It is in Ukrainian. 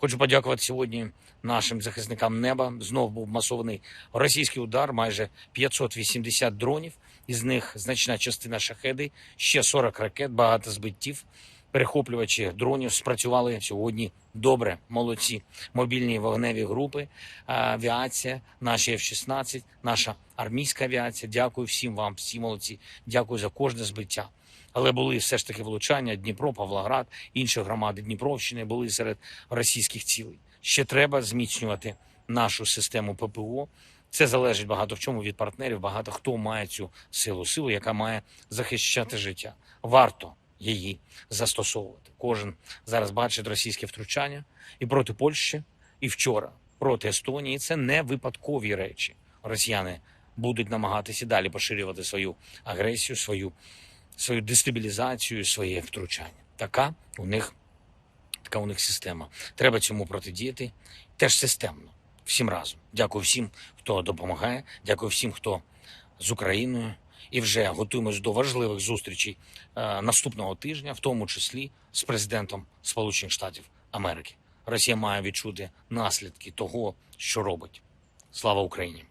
Хочу подякувати сьогодні нашим захисникам неба. Знов був масований російський удар, майже 580 дронів. Із них значна частина шахеди, ще 40 ракет, багато збиттів. Перехоплювачі дронів спрацювали сьогодні добре. Молодці. Мобільні вогневі групи, авіація, наші F-16, наша армійська авіація. Дякую всім вам, всі молодці. Дякую за кожне збиття. Але були все ж таки влучання Дніпро, Павлоград, інші громади Дніпровщини були серед російських цілей. Ще треба зміцнювати нашу систему ППО. Це залежить багато в чому від партнерів. Багато хто має цю силу, силу, яка має захищати життя. Варто її застосовувати. Кожен зараз бачить російське втручання і проти Польщі, і вчора проти Естонії. Це не випадкові речі. Росіяни будуть намагатися далі поширювати свою агресію, свою, свою дестабілізацію, своє втручання. Така у них така у них система. Треба цьому протидіяти теж системно. Всім разом. Дякую всім, хто допомагає. Дякую всім, хто з Україною. І вже готуємось до важливих зустрічей е, наступного тижня, в тому числі з президентом Сполучених Штатів Америки. Росія має відчути наслідки того, що робить. Слава Україні!